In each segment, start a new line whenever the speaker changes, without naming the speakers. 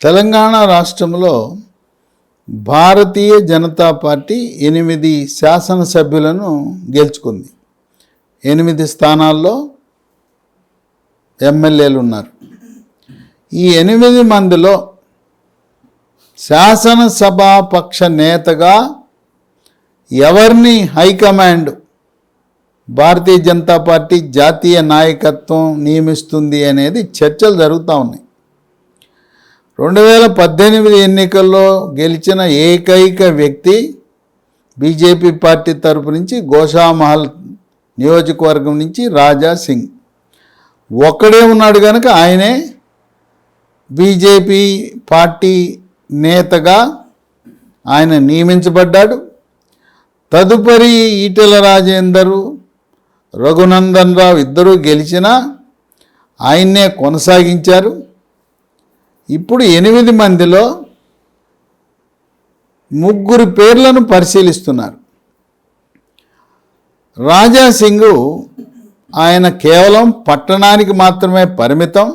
తెలంగాణ రాష్ట్రంలో భారతీయ జనతా పార్టీ ఎనిమిది శాసనసభ్యులను గెలుచుకుంది. ఎనిమిది స్థానాల్లో ఎమ్మెల్యేలు ఉన్నారు ఈ ఎనిమిది మందిలో శాసనసభాపక్ష నేతగా ఎవరిని హైకమాండ్ భారతీయ జనతా పార్టీ జాతీయ నాయకత్వం నియమిస్తుంది అనేది చర్చలు జరుగుతూ ఉన్నాయి. రెండు వేల పద్దెనిమిది ఎన్నికల్లో గెలిచిన ఏకైక వ్యక్తి బీజేపీ పార్టీ తరపు నుంచి గోషామహల్ నియోజకవర్గం నుంచి రాజా సింగ్. ఒక్కడే ఉన్నాడు కనుక ఆయనే బీజేపీ పార్టీ నేతగా ఆయన నియమించబడ్డాడు. తదుపరి ఈటెల రాజేందరు రఘునందన్ రావు ఇద్దరూ గెలిచినా ఆయన్నే కొనసాగించారు. ఇప్పుడు ఎనిమిది మందిలో ముగ్గురు పేర్లను పరిశీలిస్తున్నారు. రాజా సింగ్ ఆయన కేవలం పట్టణానికి మాత్రమే పరిమితం.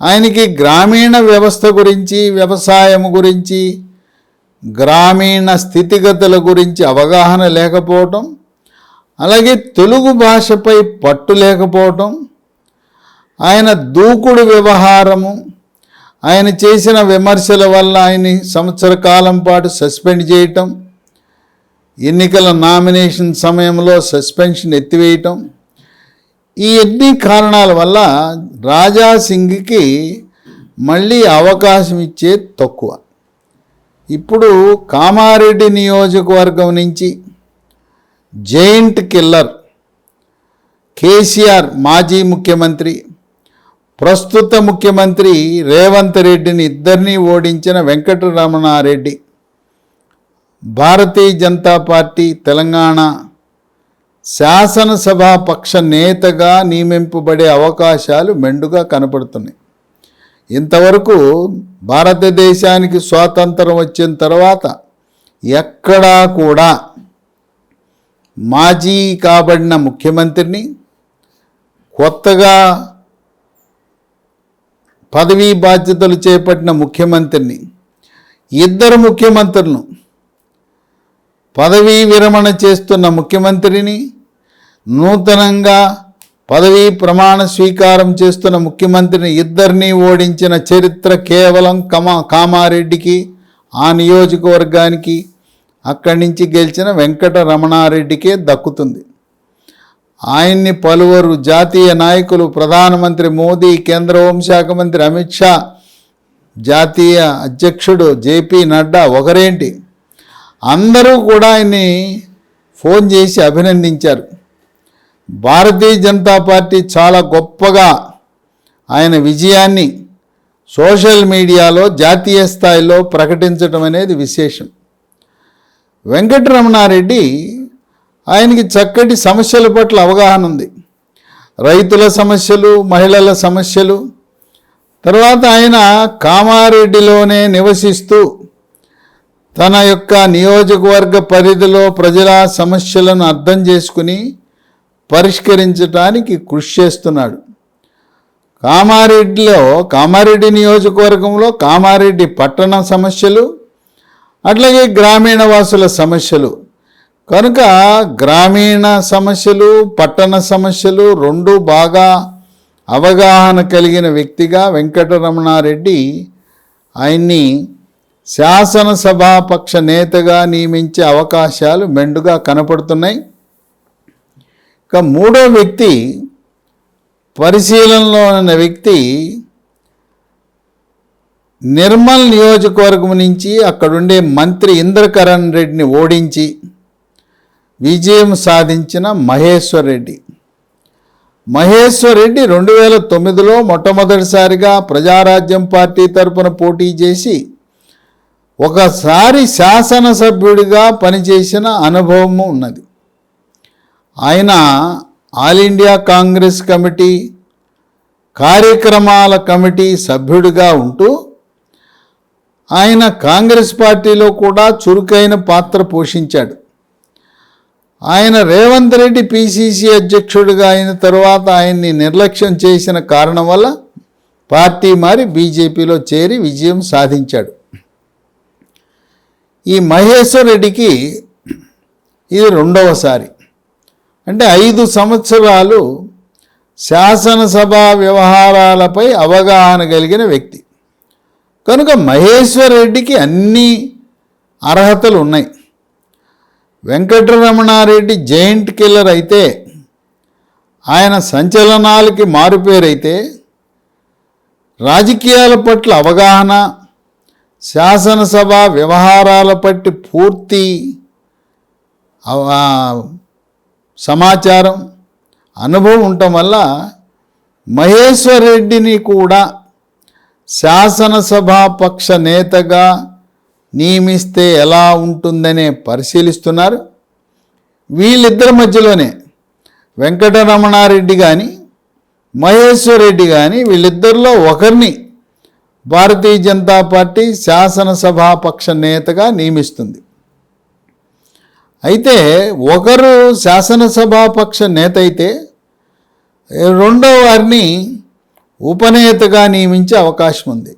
ఆయనకి గ్రామీణ వ్యవస్థ గురించి వ్యవసాయం గురించి గ్రామీణ స్థితిగతుల గురించి అవగాహన లేకపోవటం అలాగే తెలుగు భాషపై పట్టు లేకపోవటం ఆయన దూకుడు వ్యవహారము ఆయన చేసిన విమర్శల వల్ల ఆయన్ని సంవత్సర కాలం పాటు సస్పెండ్ చేయటం ఎన్నికల నామినేషన్ సమయంలో సస్పెన్షన్ ఎత్తివేయటం. ఈ ఎన్ని కారణాల వల్ల రాజా సింగ్కి మళ్ళీ అవకాశం ఇచ్చే తక్కువ. ఇప్పుడు కామారెడ్డి నియోజకవర్గం నుంచి జైంట్ కిల్లర్ కేసీఆర్ మాజీ ముఖ్యమంత్రి ప్రస్తుత ముఖ్యమంత్రి రేవంత్ రెడ్డిని ఇద్దరినీ ఓడించిన వెంకటరమణారెడ్డి భారతీయ జనతా పార్టీ తెలంగాణ శాసనసభాపక్ష నేతగా నియమింపబడే అవకాశాలు మెండుగా కనపడుతున్నాయి. ఇంతవరకు భారతదేశానికి స్వాతంత్రం వచ్చిన తర్వాత ఎక్కడా కూడా మాజీ కాబడిన ముఖ్యమంత్రిని కొత్తగా పదవీ బాధ్యతలు చేపట్టిన ముఖ్యమంత్రిని ఇద్దరు ముఖ్యమంత్రులను పదవీ విరమణ చేస్తున్న ముఖ్యమంత్రిని నూతనంగా పదవీ ప్రమాణ స్వీకారం చేస్తున్న ముఖ్యమంత్రిని ఇద్దరిని ఓడించిన చరిత్ర కేవలం కమా కామారెడ్డికి ఆ నియోజకవర్గానికి అక్కడి నుంచి గెలిచిన వెంకట రమణారెడ్డికే దక్కుతుంది. ఆయన్ని పలువురు జాతీయ నాయకులు ప్రధానమంత్రి మోదీ కేంద్ర హోంశాఖ మంత్రి అమిత్ షా జాతీయ అధ్యక్షుడు జేపీ నడ్డా ఒకరేంటి? అందరూ కూడా ఆయన్ని ఫోన్ చేసి అభినందించారు. భారతీయ జనతా పార్టీ చాలా గొప్పగా ఆయన విజయాన్ని సోషల్ మీడియాలో జాతీయ స్థాయిలో ప్రకటించడం అనేది విశేషం. వెంకటరమణారెడ్డి ఆయనకి చక్కటి సమస్యల పట్ల అవగాహన ఉంది. రైతుల సమస్యలు మహిళల సమస్యలు. తర్వాత ఆయన కామారెడ్డిలోనే నివసిస్తూ తన యొక్క నియోజకవర్గ పరిధిలో ప్రజల సమస్యలను అర్థం చేసుకుని పరిష్కరించడానికి కృషి చేస్తున్నాడు. కామారెడ్డిలో కామారెడ్డి నియోజకవర్గంలో కామారెడ్డి పట్టణ సమస్యలు అట్లాగే గ్రామీణ వాసుల సమస్యలు కనుక గ్రామీణ సమస్యలు పట్టణ సమస్యలు రెండు బాగా అవగాహన కలిగిన వ్యక్తిగా వెంకటరమణారెడ్డి ఆయన్ని శాసనసభాపక్ష నేతగా నియమించే అవకాశాలు మెండుగా కనపడుతున్నాయి. ఇక మూడో వ్యక్తి పరిశీలనలో ఉన్న వ్యక్తి నిర్మల్ నియోజకవర్గం నుంచి అక్కడుండే మంత్రి ఇంద్రకరణ్ రెడ్డిని ఓడించి విజయం సాధించిన మహేశ్వర్ రెడ్డి. మహేశ్వర్ రెడ్డి రెండు వేల తొమ్మిదిలో మొట్టమొదటిసారిగా ప్రజారాజ్యం పార్టీ తరపున పోటీ చేసి ఒకసారి శాసనసభ్యుడిగా పనిచేసిన అనుభవము ఉన్నది. ఆయన ఆల్ ఇండియా కాంగ్రెస్ కమిటీ కార్యక్రమాల కమిటీ సభ్యుడిగా ఉంటూ ఆయన కాంగ్రెస్ పార్టీలో కూడా చురుకైన పాత్ర పోషించాడు. ఆయన రేవంత్ రెడ్డి పిసిసి అధ్యక్షుడిగా అయిన తరువాత ఆయన్ని నిర్లక్ష్యం చేసిన కారణం వల్ల పార్టీ మారి బీజేపీలో చేరి విజయం సాధించాడు. ఈ మహేశ్వర్ రెడ్డికి ఇది రెండవసారి. అంటే ఐదు సంవత్సరాలు శాసనసభ వ్యవహారాలపై అవగాహన కలిగిన వ్యక్తి. కనుక మహేశ్వర్ రెడ్డికి అన్ని అర్హతలు ఉన్నాయి. వెంకటరమణారెడ్డి జైంట్ కిల్లర్ అయితే ఆయన సంచలనాలకి మారుపేరైతే రాజకీయాల పట్ల అవగాహన శాసనసభ వ్యవహారాల పట్టి పూర్తి సమాచారం అనుభవం ఉండటం వల్ల మహేశ్వర్ రెడ్డిని కూడా శాసనసభా పక్ష నేతగా నియమిస్తే ఎలా ఉంటుందనే పరిశీలిస్తున్నారు. వీళ్ళిద్దరి మధ్యలోనే వెంకటరమణారెడ్డి కానీ మహేశ్వర్ రెడ్డి కానీ వీళ్ళిద్దరిలో ఒకరిని భారతీయ జనతా పార్టీ శాసనసభాపక్ష నేతగా నియమిస్తుంది. అయితే ఒకరు శాసనసభాపక్ష నేత అయితే రెండో వారిని ఉపనేతగా నియమించే అవకాశం ఉంది.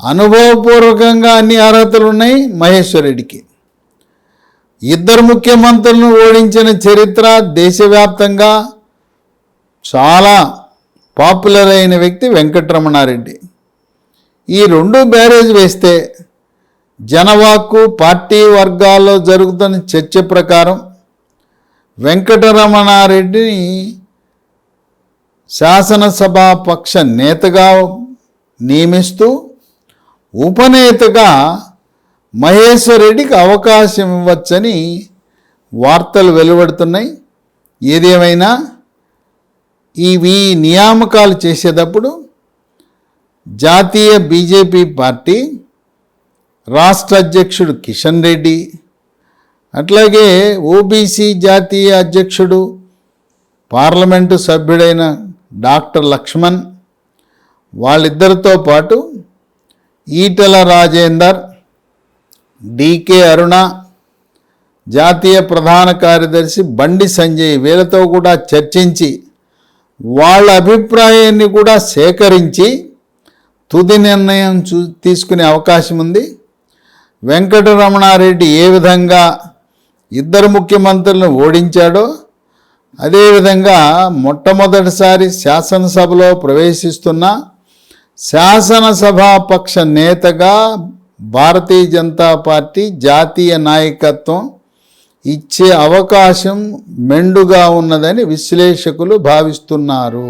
అనుభవపూర్వకంగా అన్ని అర్హతలు ఉన్నాయి మహేశ్వర్ రెడ్డికి ఇద్దరు ముఖ్యమంత్రులను ఓడించిన చరిత్ర దేశవ్యాప్తంగా చాలా పాపులర్ అయిన వ్యక్తి వెంకటరమణారెడ్డి. ఈ రెండు బ్యారేజ్ వేస్తే జనవాక్కు పార్టీ వర్గాల్లో జరుగుతున్న చర్చ ప్రకారం వెంకటరమణారెడ్డిని శాసనసభా పక్ష నేతగా నియమిస్తూ ఉపనేతగా మహేశ్వరరెడ్డికి అవకాశం ఇవ్వచ్చని వార్తలు వెలువడుతున్నాయి. ఏదేమైనా ఇవి నియామకాలు చేసేటప్పుడు జాతీయ బీజేపీ పార్టీ రాష్ట్ర అధ్యక్షుడు కిషన్ రెడ్డి అట్లాగే ఓబీసీ జాతీయ అధ్యక్షుడు పార్లమెంటు సభ్యుడైన డాక్టర్ లక్ష్మణ్ వాళ్ళిద్దరితో పాటు ఈటల రాజేందర్ డికే అరుణ జాతీయ ప్రధాన కార్యదర్శి బండి సంజయ్ వీళ్ళతో కూడా చర్చించి వాళ్ళ అభిప్రాయాన్ని కూడా సేకరించి తుది నిర్ణయం చూ తీసుకునే అవకాశం ఉంది. వెంకటరమణారెడ్డి ఏ విధంగా ఇద్దరు ముఖ్యమంత్రులను ఓడించాడో అదేవిధంగా మొట్టమొదటిసారి శాసనసభలో ప్రవేశిస్తున్న శాసనసభాపక్ష నేతగా భారతీయ జనతా పార్టీ జాతీయ నాయకత్వం ఇచ్చే అవకాశం మెండుగా ఉన్నదని విశ్లేషకులు భావిస్తున్నారు.